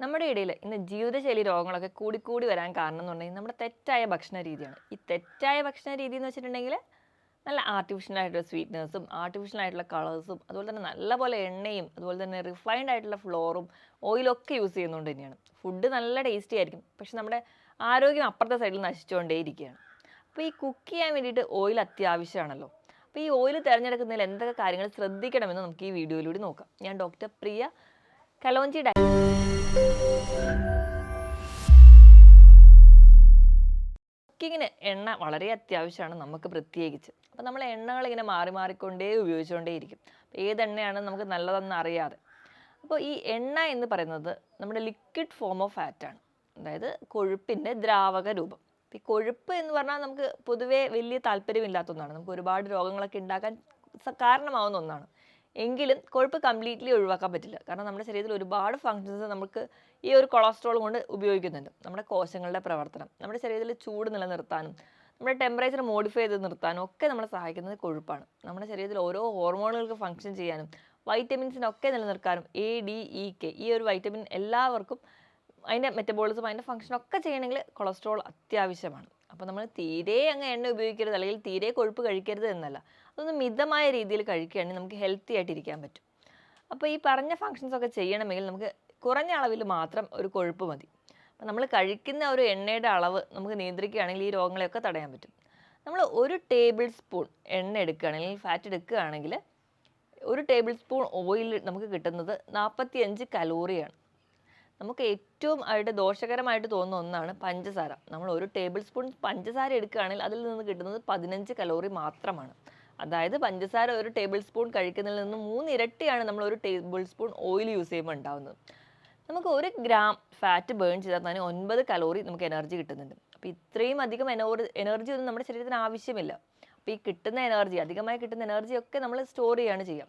നമ്മുടെ ഇടയിൽ ഇന്ന് ജീവിതശൈലി രോഗങ്ങളൊക്കെ കൂടിക്കൂടി വരാൻ കാരണം എന്ന് പറഞ്ഞാൽ നമ്മുടെ തെറ്റായ ഭക്ഷണ രീതിയാണ്. ഈ തെറ്റായ ഭക്ഷണ രീതി എന്ന് വെച്ചിട്ടുണ്ടെങ്കിൽ നല്ല ആർട്ടിഫിഷ്യൽ ആയിട്ടുള്ള സ്വീറ്റ്നസും ആർട്ടിഫിഷ്യൽ ആയിട്ടുള്ള കളേഴ്സും അതുപോലെ തന്നെ നല്ലപോലെ എണ്ണയും അതുപോലെ തന്നെ റിഫൈൻഡ് ആയിട്ടുള്ള ഫ്ലോറും ഓയിലൊക്കെ യൂസ് ചെയ്യുന്നതുകൊണ്ട് തന്നെയാണ്. ഫുഡ് നല്ല ടേസ്റ്റി ആയിരിക്കും. പക്ഷെ നമ്മുടെ ആരോഗ്യം അപ്പുറത്തെ സൈഡിൽ നശിച്ചുകൊണ്ടേ ഇരിക്കുകയാണ് അപ്പോൾ ഈ കുക്ക് ചെയ്യാൻ വേണ്ടിയിട്ട് ഓയിൽ അത്യാവശ്യമാണല്ലോ. അപ്പോൾ ഈ ഓയിൽ തിരഞ്ഞെടുക്കുന്നതിൽ എന്തൊക്കെ കാര്യങ്ങൾ ശ്രദ്ധിക്കണമെന്ന് നമുക്ക് ഈ വീഡിയോയിലൂടെ നോക്കാം. ഞാൻ ഡോക്ടർ പ്രിയ കലോഞ്ചി കുക്കിങ്ങിന് എണ്ണ വളരെ അത്യാവശ്യമാണ് നമുക്ക് പ്രത്യേകിച്ച്. അപ്പോൾ നമ്മൾ എണ്ണകൾ ഇങ്ങനെ മാറി മാറിക്കൊണ്ടേ ഉപയോഗിച്ചുകൊണ്ടേയിരിക്കും. ഇരിക്കും ഏത് എണ്ണയാണ് നമുക്ക് നല്ലതെന്ന് അറിയാതെ. അപ്പോൾ ഈ എണ്ണ എന്ന് പറയുന്നത് നമ്മുടെ ലിക്വിഡ് ഫോം ഓഫ് ഫാറ്റാണ് അതായത് കൊഴുപ്പിന്റെ ദ്രാവക രൂപം. ഈ കൊഴുപ്പ് എന്ന് പറഞ്ഞാൽ നമുക്ക് പൊതുവേ വലിയ താല്പര്യമില്ലാത്ത ഒന്നാണ്. നമുക്ക് ഒരുപാട് രോഗങ്ങളൊക്കെ ഉണ്ടാക്കാൻ കാരണമാവുന്ന ഒന്നാണ്. എങ്കിലും കൊഴുപ്പ് കംപ്ലീറ്റ്ലി ഒഴിവാക്കാൻ പറ്റില്ല. കാരണം നമ്മുടെ ശരീരത്തിൽ ഒരുപാട് ഫങ്ഷൻസ് നമുക്ക് ഈ ഒരു കൊളസ്ട്രോൾ കൊണ്ട് ഉപയോഗിക്കുന്നുണ്ട്. നമ്മുടെ കോശങ്ങളുടെ പ്രവർത്തനം നമ്മുടെ ശരീരത്തിൽ ചൂട് നിലനിർത്താനും നമ്മുടെ ടെമ്പറേച്ചർ മോഡിഫൈ ചെയ്ത് നിർത്താനും ഒക്കെ നമ്മളെ സഹായിക്കുന്നത് കൊഴുപ്പാണ്. നമ്മുടെ ശരീരത്തിൽ ഓരോ ഹോർമോണുകൾക്ക് ഫങ്ഷൻ ചെയ്യാനും വൈറ്റമിൻസിനൊക്കെ നിലനിർത്താനും എ ഡി ഇ കെ ഈ ഒരു വൈറ്റമിൻ എല്ലാവർക്കും അതിന്റെ മെറ്റബോളിസം അതിന്റെ ഫങ്ഷനൊക്കെ ചെയ്യണമെങ്കിൽ കൊളസ്ട്രോൾ അത്യാവശ്യമാണ്. അപ്പോൾ നമ്മൾ തീരെ അങ്ങ് എണ്ണ ഉപയോഗിക്കരുത് അല്ലെങ്കിൽ തീരെ കൊഴുപ്പ് കഴിക്കരുത് എന്നല്ല. അതൊന്ന് മിതമായ രീതിയിൽ കഴിക്കുകയാണെങ്കിൽ നമുക്ക് ഹെൽത്തി ആയിട്ടിരിക്കാൻ പറ്റും. അപ്പോൾ ഈ പറഞ്ഞ ഫങ്ഷൻസ് ഒക്കെ ചെയ്യണമെങ്കിൽ നമുക്ക് കുറഞ്ഞ അളവിൽ മാത്രം ഒരു കൊഴുപ്പ് മതി. അപ്പോൾ നമ്മൾ കഴിക്കുന്ന ഒരു എണ്ണയുടെ അളവ് നമുക്ക് നിയന്ത്രിക്കുകയാണെങ്കിൽ ഈ രോഗങ്ങളെയൊക്കെ തടയാൻ പറ്റും. നമ്മൾ ഒരു ടേബിൾ സ്പൂൺ എണ്ണ എടുക്കുകയാണെങ്കിൽ ഫാറ്റ് എടുക്കുകയാണെങ്കിൽ ഒരു ടേബിൾ സ്പൂൺ ഓയിൽ നമുക്ക് കിട്ടുന്നത് നാൽപ്പത്തിയഞ്ച് കലോറിയാണ് നമുക്ക് ഏറ്റവും ആയിട്ട് ദോഷകരമായിട്ട് തോന്നുന്ന ഒന്നാണ് പഞ്ചസാര. നമ്മൾ ഒരു ടേബിൾ സ്പൂൺ പഞ്ചസാര എടുക്കുകയാണെങ്കിൽ അതിൽ നിന്ന് കിട്ടുന്നത് പതിനഞ്ച് കലോറി മാത്രമാണ്. അതായത് പഞ്ചസാര ഒരു ടേബിൾ സ്പൂൺ കഴിക്കുന്നതിൽ നിന്ന് മൂന്നിരട്ടിയാണ് നമ്മൾ ഒരു ടേബിൾ സ്പൂൺ ഓയിൽ യൂസ് ചെയ്യുമ്പോൾ ഉണ്ടാകുന്നത് നമുക്ക് ഒരു ഗ്രാം ഫാറ്റ് ബേൺ ചെയ്താൽ തന്നെ ഒൻപത് കലോറി നമുക്ക് എനർജി കിട്ടുന്നുണ്ട്. അപ്പോൾ ഇത്രയും അധികം എനോർ എനർജി ഒന്നും നമ്മുടെ ശരീരത്തിന് ആവശ്യമില്ല. അപ്പോൾ ഈ കിട്ടുന്ന എനർജി അധികമായി കിട്ടുന്ന എനർജി ഒക്കെ നമ്മൾ സ്റ്റോർ ചെയ്യാണ് ചെയ്യാം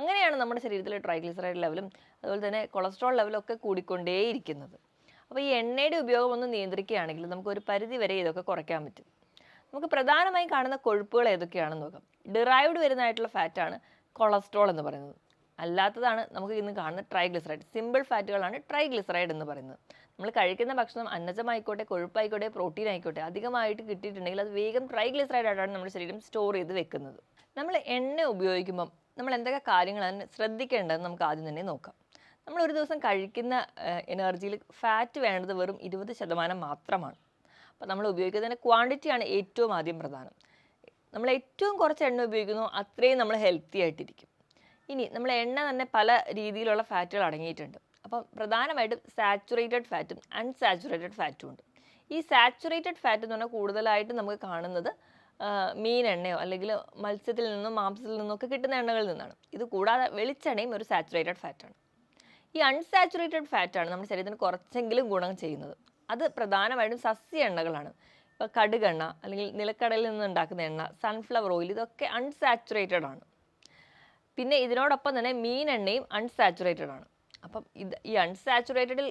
അങ്ങനെയാണ് നമ്മുടെ ശരീരത്തിലെ ട്രൈഗ്ലിസറൈഡ് ലെവലും അതുപോലെ തന്നെ കൊളസ്ട്രോൾ ലെവലും ഒക്കെ കൂടിക്കൊണ്ടേയിരിക്കുന്നത്. അപ്പോൾ ഈ എണ്ണയുടെ ഉപയോഗം ഒന്ന് നിയന്ത്രിക്കുകയാണെങ്കിൽ നമുക്ക് ഒരു പരിധി വരെ ഇതൊക്കെ കുറയ്ക്കാൻ പറ്റും. നമുക്ക് പ്രധാനമായും കാണുന്ന കൊഴുപ്പുകൾ ഏതൊക്കെയാണെന്ന് നോക്കാം. ഡിറൈവ്ഡ് വരുന്നതായിട്ടുള്ള ഫാറ്റാണ് കൊളസ്ട്രോൾ എന്ന് പറയുന്നത്. അല്ലാത്തതാണ് നമുക്ക് ഇന്ന് കാണുന്ന ട്രൈഗ്ലിസറൈഡ് സിമ്പിൾ ഫാറ്റുകളാണ് ട്രൈഗ്ലിസറൈഡ് എന്ന് പറയുന്നത്. നമ്മൾ കഴിക്കുന്ന ഭക്ഷണം അന്നജമായിക്കോട്ടെ കൊഴുപ്പായിക്കോട്ടെ പ്രോട്ടീൻ ആയിക്കോട്ടെ അധികമായിട്ട് കിട്ടിയിട്ടുണ്ടെങ്കിൽ അത് വേഗം ട്രൈഗ്ലിസറൈഡ് ആയിട്ടാണ് നമ്മുടെ ശരീരം സ്റ്റോർ ചെയ്ത് വെക്കുന്നത്. നമ്മൾ എണ്ണ ഉപയോഗിക്കുമ്പം നമ്മൾ എന്തൊക്കെ കാര്യങ്ങളാണ് ശ്രദ്ധിക്കേണ്ടതെന്ന് നമുക്ക് ആദ്യം തന്നെ നോക്കാം. നമ്മൾ ഒരു ദിവസം കഴിക്കുന്ന എനർജിയിൽ ഫാറ്റ് വേണ്ടത് വെറും ഇരുപത് ശതമാനം മാത്രമാണ്. അപ്പോൾ നമ്മൾ ഉപയോഗിക്കുന്നതിന്റെ ക്വാണ്ടിറ്റിയാണ് ഏറ്റവും ആദ്യം പ്രധാനം. നമ്മൾ ഏറ്റവും കുറച്ച് എണ്ണ ഉപയോഗിക്കുന്നു അത്രയും നമ്മൾ ഹെൽത്തി ആയിട്ടിരിക്കും. ഇനി നമ്മൾ എണ്ണ തന്നെ പല രീതിയിലുള്ള ഫാറ്റുകൾ അടങ്ങിയിട്ടുണ്ട്. അപ്പം പ്രധാനമായിട്ടും സാച്ചുറേറ്റഡ് ഫാറ്റും അൺസാച്ചുറേറ്റഡ് ഫാറ്റും ഉണ്ട്. ഈ സാച്ചുറേറ്റഡ് ഫാറ്റ് എന്ന് പറഞ്ഞാൽ കൂടുതലായിട്ട് നമുക്ക് കാണുന്നത് മീൻ എണ്ണയോ അല്ലെങ്കിൽ മത്സ്യത്തിൽ നിന്നും മാംസത്തിൽ നിന്നൊക്കെ കിട്ടുന്ന എണ്ണകളിൽ നിന്നാണ്. ഇത് കൂടാതെ വെളിച്ചെണ്ണയും ഒരു സാച്ചുറേറ്റഡ് ഫാറ്റാണ് ഈ അൺസാച്ചുറേറ്റഡ് ഫാറ്റാണ് നമ്മുടെ ശരീരത്തിന് കുറച്ചെങ്കിലും ഗുണം ചെയ്യുന്നത്. അത് പ്രധാനമായിട്ടും സസ്യ എണ്ണകളാണ്. ഇപ്പോൾ കടുകെണ്ണ അല്ലെങ്കിൽ നിലക്കടലിൽ നിന്ന് ഉണ്ടാക്കുന്ന എണ്ണ സൺഫ്ലവർ ഓയിൽ ഇതൊക്കെ അൺസാച്ചുറേറ്റഡ് ആണ്. പിന്നെ ഇതിനോടൊപ്പം തന്നെ മീൻ എണ്ണയും അൺസാച്ചുറേറ്റഡ് ആണ്. അപ്പം ഇത് ഈ അൺസാച്ചുറേറ്റഡിൽ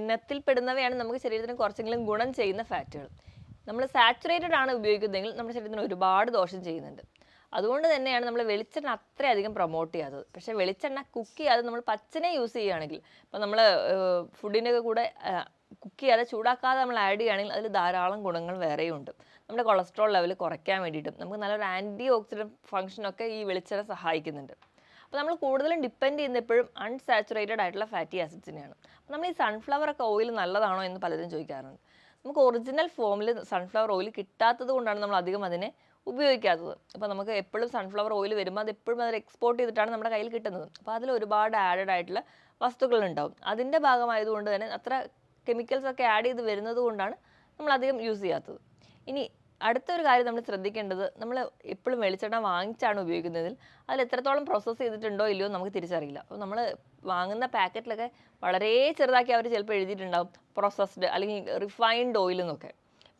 എണ്ണത്തിൽ പെടുന്നവയാണ് നമുക്ക് ശരീരത്തിന് കുറച്ചെങ്കിലും ഗുണം ചെയ്യുന്ന ഫാറ്റുകൾ നമ്മൾ സാച്ചുറേറ്റഡ് ആണ് ഉപയോഗിക്കുന്നതെങ്കിൽ നമ്മുടെ ശരീരത്തിന് ഒരുപാട് ദോഷം ചെയ്യുന്നുണ്ട്. അതുകൊണ്ട് തന്നെയാണ് നമ്മൾ വെളിച്ചെണ്ണ അത്രയധികം പ്രൊമോട്ട് ചെയ്യാത്തത്. പക്ഷേ വെളിച്ചെണ്ണ കുക്ക് ചെയ്യാതെ നമ്മൾ പച്ചനെ യൂസ് ചെയ്യുകയാണെങ്കിൽ ഇപ്പം നമ്മൾ ഫുഡിന്റെ ഒക്കെ കൂടെ കുക്ക് ചെയ്യാതെ ചൂടാക്കാതെ നമ്മൾ ആഡ് ചെയ്യുകയാണെങ്കിൽ അതിൽ ധാരാളം ഗുണങ്ങൾ വേറെയും ഉണ്ട് നമ്മുടെ കൊളസ്ട്രോൾ ലെവൽ കുറയ്ക്കാൻ വേണ്ടിയിട്ടും നമുക്ക് നല്ലൊരു ആന്റി ഓക്സിഡന്റ് ഫംഗ്ഷനൊക്കെ ഈ വെളിച്ചെണ്ണ സഹായിക്കുന്നുണ്ട്. അപ്പോൾ നമ്മൾ കൂടുതലും ഡിപ്പെൻഡ് ചെയ്യുന്ന എപ്പോഴും അൺസാച്ചുറേറ്റഡ് ആയിട്ടുള്ള ഫാറ്റി ആസിഡ്സിനെയാണ് അപ്പോൾ നമ്മൾ ഈ സൺഫ്ലവർ ഒക്കെ ഓയിൽ നല്ലതാണോ എന്ന് പലരും ചോദിക്കാറുണ്ട്. നമുക്ക് ഒറിജിനൽ ഫോമിൽ സൺഫ്ലവർ ഓയിൽ കിട്ടാത്തത് കൊണ്ടാണ് നമ്മൾ അധികം അതിനെ ഉപയോഗിക്കാത്തത്. അപ്പോൾ നമുക്ക് എപ്പോഴും സൺഫ്ലവർ ഓയിൽ വരുമ്പോൾ അത് എപ്പോഴും അത് എക്സ്പോർട്ട് ചെയ്തിട്ടാണ് നമ്മുടെ കയ്യിൽ കിട്ടുന്നത്. അപ്പോൾ അതിൽ ഒരുപാട് ആഡഡ് ആയിട്ടുള്ള വസ്തുക്കൾ ഉണ്ടാവും. അതിന്റെ ഭാഗമായതുകൊണ്ട് തന്നെ അത്ര കെമിക്കൽസ് ഒക്കെ ആഡ് ചെയ്ത് വരുന്നത് കൊണ്ടാണ് നമ്മൾ അധികം യൂസ് ചെയ്യാത്തത്. ഇനി അടുത്തൊരു കാര്യം നമ്മൾ ശ്രദ്ധിക്കേണ്ടത് നമ്മൾ എപ്പോഴും വെളിച്ചെണ്ണ വാങ്ങിച്ചാണ് ഉപയോഗിക്കുന്നതിൽ. അതിൽ എത്രത്തോളം പ്രോസസ്സ് ചെയ്തിട്ടുണ്ടോ ഇല്ലയോ നമുക്ക് തിരിച്ചറിയില്ല. അപ്പോൾ നമ്മൾ വാങ്ങുന്ന പാക്കറ്റിലൊക്കെ വളരെ ചെറുതാക്കി അവർ ചിലപ്പോൾ എഴുതിയിട്ടുണ്ടാവും പ്രോസസ്ഡ് അല്ലെങ്കിൽ റിഫൈൻഡ് ഓയിൽ എന്നൊക്കെ.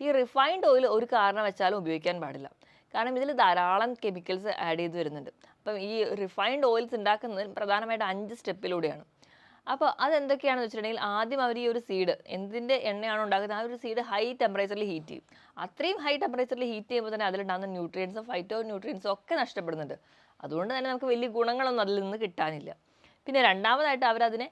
ഈ റിഫൈൻഡ് ഓയിൽ ഒരു കാരണം വെച്ചാലും ഉപയോഗിക്കാൻ പാടില്ല. കാരണം ഇതിൽ ധാരാളം കെമിക്കൽസ് ആഡ് ചെയ്ത് വരുന്നുണ്ട്. അപ്പം ഈ റിഫൈൻഡ് ഓയിൽസ് ഉണ്ടാക്കുന്നതിൽ പ്രധാനമായിട്ട് അഞ്ച് സ്റ്റെപ്പിലൂടെയാണ് അപ്പോൾ അതെന്തൊക്കെയാണെന്ന് വെച്ചിട്ടുണ്ടെങ്കിൽ ആദ്യം അവർ ഈ ഒരു സീഡ് എന്തിന്റെ എണ്ണയാണ് ഉണ്ടാക്കുന്നത്? ആ ഒരു സീഡ് ഹൈ ടെമ്പറേച്ചറിൽ ഹീറ്റ് ചെയ്യും. അത്രയും ഹൈ ടെമ്പറേച്ചറിൽ ഹീറ്റ് ചെയ്യുമ്പോൾ തന്നെ അതിലുണ്ടാകുന്ന ന്യൂട്രിയൻസും ഫൈറ്റോ ന്യൂട്രിയൻസും ഒക്കെ നഷ്ടപ്പെടുന്നുണ്ട്. അതുകൊണ്ട് തന്നെ നമുക്ക് വലിയ ഗുണങ്ങളൊന്നും അതിൽ നിന്ന് കിട്ടാനില്ല. പിന്നെ രണ്ടാമതായിട്ട് അവരതിനെ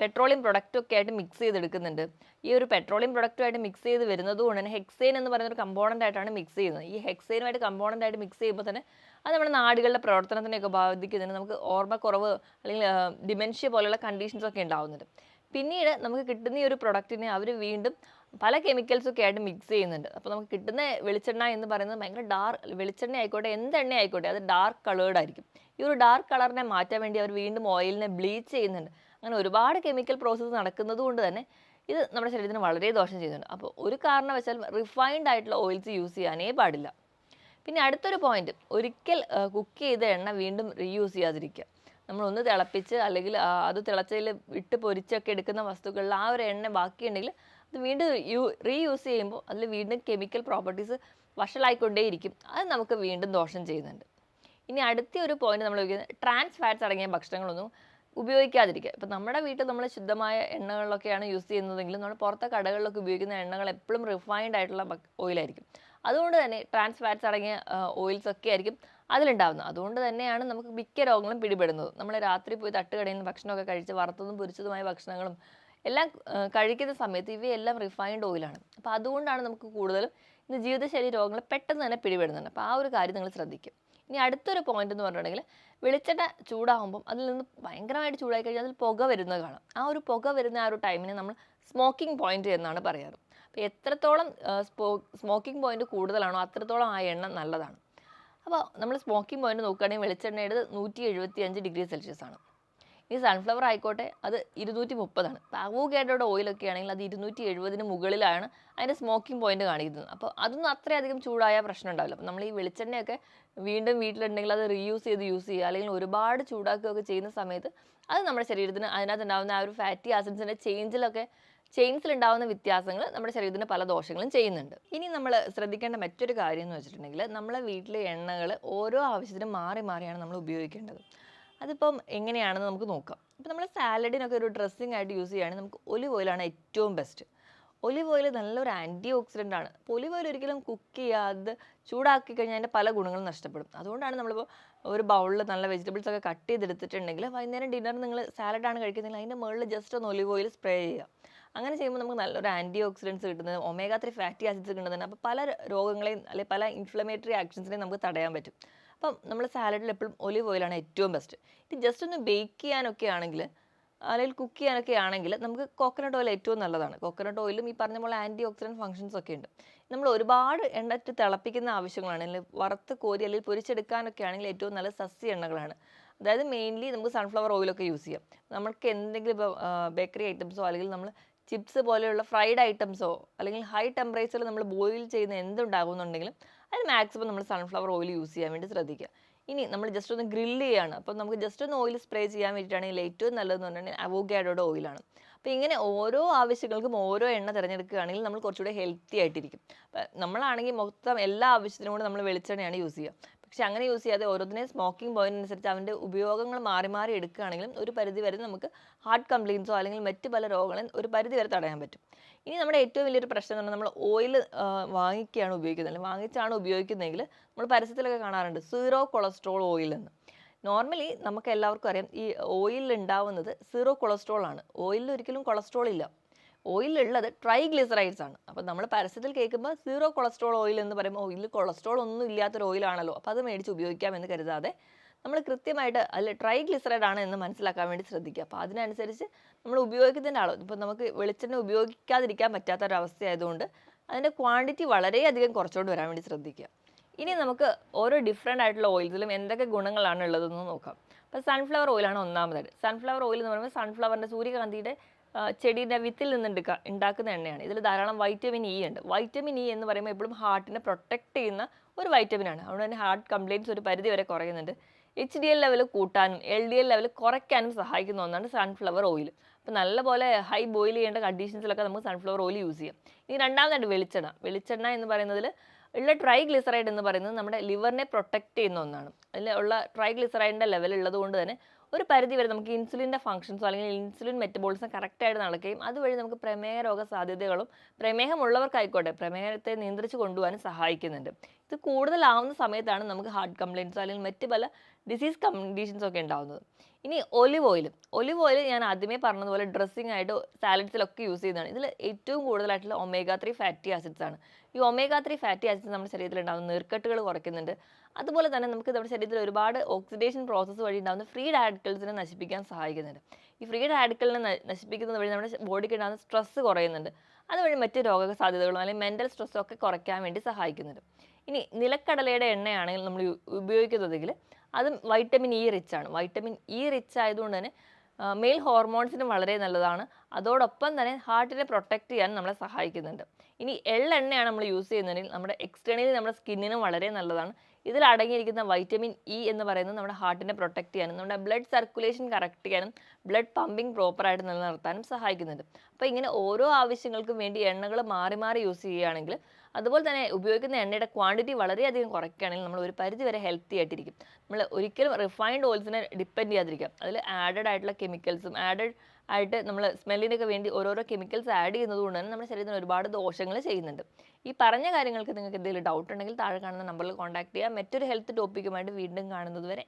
പെട്രോളിയം പ്രൊഡക്റ്റൊക്കെ ആയിട്ട് മിക്സ് ചെയ്തെടുക്കുന്നുണ്ട്. ഈ ഒരു പെട്രോളിയം പ്രൊഡക്റ്റുമായിട്ട് മിക്സ് ചെയ്ത് വരുന്നത് കൊണ്ട് തന്നെ ഹെക്സൈൻ എന്ന് പറയുന്ന ഒരു കമ്പോണന്റ് ആയിട്ടാണ് മിക്സ് ചെയ്യുന്നത്. ഈ ഹെക്സൈനുമായിട്ട് കമ്പോണന്റ് ആയിട്ട് മിക്സ് ചെയ്യുമ്പോൾ തന്നെ അത് നമ്മുടെ നാടുകളുടെ പ്രവർത്തനത്തിനെയൊക്കെ ബാധിക്കുന്നുണ്ട് നമുക്ക് ഓർമ്മക്കുറവ് അല്ലെങ്കിൽ ഡിമെൻഷ്യ പോലെയുള്ള കണ്ടീഷൻസ് ഒക്കെ ഉണ്ടാവുന്നുണ്ട്. പിന്നീട് നമുക്ക് കിട്ടുന്ന ഈ ഒരു പ്രൊഡക്റ്റിനെ അവർ വീണ്ടും പല കെമിക്കൽസൊക്കെ ആയിട്ട് മിക്സ് ചെയ്യുന്നുണ്ട്. അപ്പോൾ നമുക്ക് കിട്ടുന്ന വെളിച്ചെണ്ണ എന്ന് പറയുന്നത് ഭയങ്കര ഡാർക്ക് വെളിച്ചെണ്ണ ആയിക്കോട്ടെ എന്ത് എണ്ണ ആയിക്കോട്ടെ അത് ഡാർക്ക് കളേർഡ് ആയിരിക്കും. ഈ ഒരു ഡാർക്ക് കളറിനെ മാറ്റാൻ വേണ്ടി അവർ വീണ്ടും ഓയിലിനെ ബ്ലീച്ച് ചെയ്യുന്നുണ്ട്. അങ്ങനെ ഒരുപാട് കെമിക്കൽ പ്രോസസ്സ് നടക്കുന്നത് കൊണ്ട് തന്നെ ഇത് നമ്മുടെ ശരീരത്തിന് വളരെ ദോഷം ചെയ്യുന്നുണ്ട്. അപ്പോൾ ഒരു കാരണവശാൽ റിഫൈൻഡ് ആയിട്ടുള്ള ഓയിൽസ് യൂസ് ചെയ്യാനേ പാടില്ല. പിന്നെ അടുത്തൊരു പോയിന്റ് ഒരിക്കൽ കുക്ക് ചെയ്ത എണ്ണ വീണ്ടും റീയൂസ് ചെയ്യാതിരിക്കുക. നമ്മൾ ഒന്ന് തിളപ്പിച്ച് അല്ലെങ്കിൽ അത് തിളച്ചതിൽ ഇട്ട് പൊരിച്ചൊക്കെ എടുക്കുന്ന വസ്തുക്കളിൽ ആ ഒരു എണ്ണ ബാക്കിയുണ്ടെങ്കിൽ അത് വീണ്ടും യൂ റീയൂസ് ചെയ്യുമ്പോൾ അതിൽ വീണ്ടും കെമിക്കൽ പ്രോപ്പർട്ടീസ് വഷളായിക്കൊണ്ടേയിരിക്കും. അത് നമുക്ക് വീണ്ടും ദോഷം ചെയ്യുന്നുണ്ട്. ഇനി അടുത്ത ഒരു പോയിന്റ് നമ്മൾ ട്രാൻസ് ഫാറ്റ്സ് അടങ്ങിയ ഭക്ഷണങ്ങളൊന്നും ഉപയോഗിക്കാതിരിക്കുക. ഇപ്പം നമ്മുടെ വീട്ടിൽ നമ്മൾ ശുദ്ധമായ എണ്ണകളിലൊക്കെയാണ് യൂസ് ചെയ്യുന്നതെങ്കിലും നമ്മൾ പുറത്തെ കടകളിലൊക്കെ ഉപയോഗിക്കുന്ന എണ്ണകൾ എപ്പോഴും റിഫൈൻഡ് ആയിട്ടുള്ള ഓയിലായിരിക്കും അതുകൊണ്ട് തന്നെ ട്രാൻസ് ഫാറ്റ്സ് അടങ്ങിയ ഓയിൽസ് ഒക്കെ ആയിരിക്കും അതിലുണ്ടാവുന്നത്. അതുകൊണ്ട് തന്നെയാണ് നമുക്ക് മിക്ക രോഗങ്ങളും പിടിപെടുന്നത്. നമ്മൾ രാത്രി പോയി തട്ടുകടയിൽ നിന്ന് ഭക്ഷണമൊക്കെ കഴിച്ച് വറുത്തതും പൊരിച്ചതുമായ ഭക്ഷണങ്ങളും എല്ലാം കഴിക്കുന്ന സമയത്ത് ഇവയെല്ലാം റിഫൈൻഡ് ഓയിലാണ് അപ്പോൾ അതുകൊണ്ടാണ് നമുക്ക് കൂടുതലും ഇന്ന് ജീവിതശൈലി രോഗങ്ങൾ പെട്ടെന്ന് തന്നെ പിടിപെടുന്നുണ്ട്. അപ്പോൾ ആ ഒരു കാര്യം നിങ്ങൾ ശ്രദ്ധിക്കും ഇനി അടുത്തൊരു പോയിന്റ് എന്ന് പറഞ്ഞിട്ടുണ്ടെങ്കിൽ വെളിച്ചെണ്ണ ചൂടാകുമ്പം അതിൽ നിന്ന് ഭയങ്കരമായിട്ട് ചൂടായി കഴിഞ്ഞാൽ അതിൽ പുക വരുന്നത് കാണാം. ആ ഒരു പുക വരുന്ന ആ ഒരു ടൈമിനെ നമ്മൾ സ്മോക്കിംഗ് പോയിന്റ് എന്നാണ് പറയാറ്. അപ്പോൾ എത്രത്തോളം സ്മോക്കിംഗ് പോയിന്റ് കൂടുതലാണോ അത്രത്തോളം ആ എണ്ണ നല്ലതാണ്. അപ്പോൾ നമ്മൾ സ്മോക്കിംഗ് പോയിന്റ് നോക്കുകയാണെങ്കിൽ വെളിച്ചെണ്ണയുടെ നൂറ്റി എഴുപത്തി അഞ്ച് ഡിഗ്രി സെൽഷ്യസ് ആണ്. ഈ സൺഫ്ലവർ ആയിക്കോട്ടെ അത് ഇരുന്നൂറ്റി മുപ്പതാണ് ഇപ്പോൾ അവോഗാഡോയുടെ ഓയിലൊക്കെ ആണെങ്കിൽ അത് ഇരുന്നൂറ്റി എഴുപതിന് മുകളിലാണ് അതിന്റെ സ്മോക്കിംഗ് പോയിന്റ് കാണിക്കുന്നത്. അപ്പോൾ അതൊന്നും അത്രയധികം ചൂടായ പ്രശ്നം ഉണ്ടാവില്ല. അപ്പോൾ നമ്മൾ ഈ വെളിച്ചെണ്ണയൊക്കെ വീണ്ടും വീട്ടിലുണ്ടെങ്കിൽ അത് റീയൂസ് ചെയ്ത് യൂസ് ചെയ്യുക. അല്ലെങ്കിൽ ഒരുപാട് ചൂടാക്കുകയൊക്കെ ചെയ്യുന്ന സമയത്ത് അത് നമ്മുടെ ശരീരത്തിന് അതിനകത്ത് ഉണ്ടാകുന്ന ആ ഒരു ഫാറ്റി ആസിഡ്സിന്റെ ചേഞ്ചിലൊക്കെ ചെയിൻസിൽ ഉണ്ടാകുന്ന വ്യത്യാസങ്ങൾ നമ്മുടെ ശരീരത്തിന് പല ദോഷങ്ങളും ചെയ്യുന്നുണ്ട്. ഇനി നമ്മൾ ശ്രദ്ധിക്കേണ്ട മറ്റൊരു കാര്യം എന്ന് വെച്ചിട്ടുണ്ടെങ്കിൽ നമ്മളെ വീട്ടിലെ എണ്ണകൾ ഓരോ ആവശ്യത്തിനും മാറി മാറിയാണ് നമ്മൾ ഉപയോഗിക്കേണ്ടത്. അതിപ്പം എങ്ങനെയാണെന്ന് നമുക്ക് നോക്കാം. ഇപ്പം നമ്മൾ സാലഡിനൊക്കെ ഒരു ഡ്രസ്സിങ് ആയിട്ട് യൂസ് ചെയ്യുകയാണെങ്കിൽ നമുക്ക് ഒലിവ് ഓയിലാണ് ഏറ്റവും ബെസ്റ്റ് ഒലിവ് ഓയിൽ നല്ലൊരു ആന്റി ഓക്സിഡന്റ് ആണ്. അപ്പോൾ ഒലിവ് ഓയിൽ ഒരിക്കലും കുക്ക് ചെയ്യാതെ ചൂടാക്കി കഴിഞ്ഞാൽ അതിന്റെ പല ഗുണങ്ങളും നഷ്ടപ്പെടും. അതുകൊണ്ടാണ് നമ്മളിപ്പോൾ ഒരു ബൗളിൽ നല്ല വെജിറ്റബിൾസ് ഒക്കെ കട്ട് ചെയ്തെടുത്തിട്ടുണ്ടെങ്കിൽ വൈകുന്നേരം ഡിന്നർ നിങ്ങൾ സാലഡാണ് കഴിക്കുന്നതെങ്കിൽ അതിന്റെ മുകളിൽ ജസ്റ്റ് ഒന്ന് ഒലിവ് ഓയിൽ സ്പ്രേ ചെയ്യുക. അങ്ങനെ ചെയ്യുമ്പോൾ നമുക്ക് നല്ലൊരു ആന്റി ഓക്സിഡൻസ് കിട്ടുന്നത് ഒമേഗ ത്രീ ഫാറ്റി ആസിഡ്സ് കിട്ടുന്നതിന് അപ്പോൾ പല രോഗങ്ങളെയും അല്ലെങ്കിൽ പല ഇൻഫ്ലമേറ്ററി ആക്ഷൻസിനെയും നമുക്ക് തടയാൻ പറ്റും. അപ്പം നമ്മൾ സാലഡിൽ എപ്പോഴും ഒലിവ് ഓയിലാണ് ഏറ്റവും ബെസ്റ്റ് ഇത് ജസ്റ്റ് ഒന്ന് ബേക്ക് ചെയ്യാനൊക്കെ ആണെങ്കിൽ അല്ലെങ്കിൽ കുക്ക് ചെയ്യാനൊക്കെ ആണെങ്കിൽ നമുക്ക് കോക്കനട്ട് ഓയിൽ ഏറ്റവും നല്ലതാണ്. കോക്കനട്ട് ഓയിലും ഈ പറഞ്ഞ പോലെ ആന്റി ഓക്സിഡന്റ് ഫംഗ്ഷൻസ് ഒക്കെ ഉണ്ട്. നമ്മൾ ഒരുപാട് എണ്ണറ്റ് തിളപ്പിക്കുന്ന ആവശ്യങ്ങളാണ്. അല്ലെങ്കിൽ വറുത്ത് കോരി അല്ലെങ്കിൽ പൊരിച്ചെടുക്കാനൊക്കെ ആണെങ്കിൽ ഏറ്റവും നല്ല സസ്യ എണ്ണകളാണ്. അതായത് മെയിൻലി നമുക്ക് സൺഫ്ലവർ ഓയിലൊക്കെ യൂസ് ചെയ്യാം. നമുക്ക് എന്തെങ്കിലും ബേക്കറി ഐറ്റംസോ അല്ലെങ്കിൽ നമ്മൾ ചിപ്സ് പോലെയുള്ള ഫ്രൈഡ് ഐറ്റംസോ അല്ലെങ്കിൽ ഹൈ ടെമ്പറേച്ചറിൽ നമ്മൾ ബോയിൽ ചെയ്യുന്ന എന്തുണ്ടാകുന്നുണ്ടെങ്കിലും അതിന് മാക്സിമം നമ്മൾ സൺഫ്ലവർ ഓയിൽ യൂസ് ചെയ്യാൻ വേണ്ടി ശ്രദ്ധിക്കുക. ഇനി നമ്മൾ ജസ്റ്റ് ഒന്ന് ഗ്രില്ല് ചെയ്യാണ്. അപ്പോൾ നമുക്ക് ജസ്റ്റ് ഒന്ന് ഓയിൽ സ്പ്രേ ചെയ്യാൻ വേണ്ടിയിട്ടാണെങ്കിൽ ഏറ്റവും നല്ലതെന്ന് പറഞ്ഞാൽ അവോഗാഡോയുടെ ഓയിലാണ് അപ്പോൾ ഇങ്ങനെ ഓരോ ആവശ്യങ്ങൾക്കും ഓരോ എണ്ണ തിരഞ്ഞെടുക്കുകയാണെങ്കിൽ നമ്മൾ കുറച്ചുകൂടെ ഹെൽത്തി ആയിട്ടിരിക്കും. നമ്മളാണെങ്കിൽ മൊത്തം എല്ലാ ആവശ്യത്തിനും കൂടെ നമ്മൾ വെളിച്ചെണ്ണയാണ് യൂസ് ചെയ്യുക. പക്ഷെ അങ്ങനെ യൂസ് ചെയ്യാതെ ഓരോന്നിനെയും സ്മോക്കിംഗ് പോയിന്റ് അനുസരിച്ച് അവന്റെ ഉപയോഗങ്ങൾ മാറി മാറി എടുക്കുകയാണെങ്കിലും ഒരു പരിധി വരെ നമുക്ക് ഹാർട്ട് കംപ്ലയിൻസോ അല്ലെങ്കിൽ മറ്റ് പല രോഗങ്ങളും ഒരു പരിധി വരെ തടയാൻ പറ്റും. ഇനി നമ്മുടെ ഏറ്റവും വലിയൊരു പ്രശ്നം എന്ന് പറഞ്ഞാൽ നമ്മൾ ഓയിൽ വാങ്ങിക്കുകയാണ് ഉപയോഗിക്കുന്നത്. അല്ലെങ്കിൽ വാങ്ങിച്ചാണ് ഉപയോഗിക്കുന്നതെങ്കിൽ നമ്മൾ പരസ്യത്തിലൊക്കെ കാണാറുണ്ട് സീറോ കൊളസ്ട്രോൾ ഓയിൽ എന്ന്. നോർമലി നമുക്ക് എല്ലാവർക്കും അറിയാം ഈ ഓയിലിൽ ഉണ്ടാവുന്നത് സീറോ കൊളസ്ട്രോൾ ആണ്. ഓയിലിൽ ഒരിക്കലും കൊളസ്ട്രോൾ ഇല്ല. ഓയിലുള്ളത് ട്രൈഗ്ലിസറൈഡ്സ് ആണ്. അപ്പോൾ നമ്മൾ പരസ്യത്തിൽ കേൾക്കുമ്പോൾ സീറോ കൊളസ്ട്രോൾ ഓയിൽ എന്ന് പറയുമ്പോൾ ഓയിൽ കൊളസ്ട്രോൾ ഒന്നും ഇല്ലാത്തൊരു ഓയിലാണല്ലോ അപ്പോൾ അത് മേടിച്ച് ഉപയോഗിക്കാമെന്ന് കരുതാതെ നമ്മൾ കൃത്യമായിട്ട് അതിൽ ട്രൈഗ്ലിസറൈഡ് ആണ് എന്ന് മനസ്സിലാക്കാൻ വേണ്ടി ശ്രദ്ധിക്കുക. അപ്പോൾ അതിനനുസരിച്ച് നമ്മൾ ഉപയോഗിക്കുന്നതിന്റെ അളവ് ഇപ്പോൾ നമുക്ക് വെളിച്ചെണ്ണ ഉപയോഗിക്കാതിരിക്കാൻ പറ്റാത്ത ഒരു അവസ്ഥയായതുകൊണ്ട് അതിന്റെ ക്വാണ്ടിറ്റി വളരെയധികം കുറച്ചുകൊണ്ട് വരാൻ വേണ്ടി ശ്രദ്ധിക്കുക. ഇനി നമുക്ക് ഓരോ ഡിഫറെന്റ് ആയിട്ടുള്ള ഓയിൽസിലും എന്തൊക്കെ ഗുണങ്ങളാണ് ഉള്ളതെന്ന് നോക്കാം. അപ്പോൾ സൺഫ്ലവർ ഓയിലാണ് ഒന്നാമതായിട്ട്. സൺഫ്ലവർ ഓയിൽ എന്ന് പറയുമ്പോൾ സൺഫ്ലവറിന്റെ സൂര്യകാന്തിയുടെ ചെടീന്റെ വിത്തിൽ നിന്ന് എടുക്ക ഉണ്ടാക്കുന്ന എണ്ണയാണ്. ഇതിൽ ധാരാളം വൈറ്റമിൻ ഇ ഉണ്ട്. വൈറ്റമിൻ ഇ എന്ന് പറയുമ്പോൾ എപ്പോഴും ഹാർട്ടിനെ പ്രൊട്ടക്റ്റ് ചെയ്യുന്ന ഒരു വൈറ്റമിനാണ് അതുകൊണ്ട് തന്നെ ഹാർട്ട് കംപ്ലയിന്റ്സ് ഒരു പരിധി വരെ കുറയുന്നുണ്ട്. എച്ച് ഡി എൽ ലെവൽ കൂട്ടാനും എൽ ഡി എൽ ലെവൽ കുറയ്ക്കാനും സഹായിക്കുന്ന ഒന്നാണ് സൺഫ്ലവർ ഓയിൽ അപ്പോൾ നല്ലപോലെ ഹൈ ബോയിൽ ചെയ്യേണ്ട കണ്ടീഷൻസിലൊക്കെ നമുക്ക് സൺഫ്ലവർ ഓയിൽ യൂസ് ചെയ്യാം. ഇനി രണ്ടാമതായിട്ട് വെളിച്ചെണ്ണ. വെളിച്ചെണ്ണ എന്ന് പറയുന്നതിൽ ഉള്ള ട്രൈഗ്ലിസറൈഡ് എന്ന് പറയുന്നത് നമ്മുടെ ലിവറിനെ പ്രൊട്ടക്റ്റ് ചെയ്യുന്ന ഒന്നാണ്. അതിൽ ഉള്ള ട്രൈഗ്ലിസറൈഡിന്റെ ലെവൽ ഉള്ളത് കൊണ്ട് തന്നെ ഒരു പരിധി വരെ നമുക്ക് ഇൻസുലിന്റെ ഫംഗ്ഷൻസോ അല്ലെങ്കിൽ ഇൻസുലിൻ മെറ്റബോളിസം കറക്റ്റായിട്ട് നടക്കുകയും അതുവഴി നമുക്ക് പ്രമേഹ രോഗ സാധ്യതകളും പ്രമേഹമുള്ളവർക്കായിക്കോട്ടെ പ്രമേഹത്തെ നിയന്ത്രിച്ച് കൊണ്ടുപോകാനും സഹായിക്കുന്നുണ്ട്. ഇത് കൂടുതലാവുന്ന സമയത്താണ് നമുക്ക് ഹാർട്ട് കംപ്ലയിൻസോ അല്ലെങ്കിൽ മറ്റ് പല ഡിസീസ് കണ്ടീഷൻസ് ഒക്കെ ഉണ്ടാവുന്നത്. ഇനി ഒലിവ് ഓയിൽ ഒലിവ് ഓയിൽ ഞാൻ ആദ്യമേ പറഞ്ഞതുപോലെ ഡ്രസ്സിംഗ് ആയിട്ട് സാലഡ്സിലൊക്കെ യൂസ് ചെയ്യുന്നതാണ്. ഇതിൽ ഏറ്റവും കൂടുതലായിട്ടുള്ള ഒമേഗ ത്രീ ഫാറ്റി ആസിഡ്സ് ആണ്. ഈ ഒമേഗ ത്രീ ഫാറ്റി ആസിഡ് നമ്മുടെ ശരീരത്തിൽ ഉണ്ടാകുന്ന നീർക്കെട്ടുകൾ കുറയ്ക്കുന്നുണ്ട്. അതുപോലെ തന്നെ നമുക്ക് നമ്മുടെ ശരീരത്തിൽ ഒരുപാട് ഓക്സിഡേഷൻ പ്രോസസ്സ് വഴി ഉണ്ടാകുന്ന ഫ്രീ റാഡിക്കൽസിനെ നശിപ്പിക്കാൻ സഹായിക്കുന്നുണ്ട്. ഈ ഫ്രീ റാഡിക്കലിനെ നശിപ്പിക്കുന്നത് വഴി നമ്മുടെ ബോഡിക്ക് ഉണ്ടാകുന്ന സ്ട്രെസ്സ് കുറയുന്നുണ്ട്. അതുവഴി മറ്റ് രോഗ സാധ്യതകളും അല്ലെങ്കിൽ മെന്റൽ സ്ട്രെസ്സും ഒക്കെ കുറയ്ക്കാൻ വേണ്ടി സഹായിക്കുന്നുണ്ട്. ഇനി നിലക്കടലയുടെ എണ്ണയാണെങ്കിൽ നമ്മൾ ഉപയോഗിക്കുന്നതെങ്കിൽ അതും വൈറ്റമിൻ ഇ റിച്ച് ആണ്. വൈറ്റമിൻ ഇ റിച്ച് ആയതുകൊണ്ട് തന്നെ മെയിൽ ഹോർമോൺസിനും വളരെ നല്ലതാണ്. അതോടൊപ്പം തന്നെ ഹാർട്ടിനെ പ്രൊട്ടക്റ്റ് ചെയ്യാൻ നമ്മളെ സഹായിക്കുന്നുണ്ട്. ഇനി എള്ളെണ്ണയാണ് നമ്മൾ യൂസ് ചെയ്യുന്നതെങ്കിൽ നമ്മുടെ എക്സ്റ്റേണലി നമ്മുടെ സ്കിന്നിനും വളരെ നല്ലതാണ്. ഇതിൽ അടങ്ങിയിരിക്കുന്ന വൈറ്റമിൻ ഇ എന്ന് പറയുന്നത് നമ്മുടെ ഹാർട്ടിനെ പ്രൊട്ടക്ട് ചെയ്യാനും നമ്മുടെ ബ്ലഡ് സർക്കുലേഷൻ കറക്റ്റ് ചെയ്യാനും ബ്ലഡ് പമ്പിങ് പ്രോപ്പറായിട്ട് നിലനിർത്താനും സഹായിക്കുന്നുണ്ട്. അപ്പോൾ ഇങ്ങനെ ഓരോ ആവശ്യങ്ങൾക്കും വേണ്ടി എണ്ണകൾ മാറി മാറി യൂസ് ചെയ്യുകയാണെങ്കിൽ അതുപോലെ തന്നെ ഉപയോഗിക്കുന്ന എണ്ണയുടെ ക്വാണ്ടിറ്റി വളരെയധികം കുറയ്ക്കുകയാണെങ്കിൽ നമ്മൾ ഒരു പരിധി വരെ ഹെൽത്തി ആയിട്ടിരിക്കും. നമ്മൾ ഒരിക്കലും റിഫൈൻഡ് ഓയിൽസിനെ ഡിപ്പെൻഡ് ചെയ്യാതിരിക്കുക അതിൽ ആഡഡ് ആയിട്ടുള്ള കെമിക്കൽസും ആഡഡ് ആയിട്ട് നമ്മൾ സ്മെല്ലിനൊക്കെ വേണ്ടി ഓരോരോ കെമിക്കൽസ് ആഡ് ചെയ്യുന്നത് കൊണ്ട് തന്നെ നമ്മുടെ ശരീരത്തിന് ഒരുപാട് ദോഷങ്ങൾ ചെയ്യുന്നുണ്ട്. ഈ പറഞ്ഞ കാര്യങ്ങൾക്ക് നിങ്ങൾക്ക് എന്തെങ്കിലും ഡൗട്ട് ഉണ്ടെങ്കിൽ താഴെ കാണുന്ന നമ്പറിൽ കോൺടാക്ട് ചെയ്യുക. മറ്റൊരു ഹെൽത്ത് ടോപ്പിക്കുമായിട്ട് വീണ്ടും കാണുന്നത് വരെ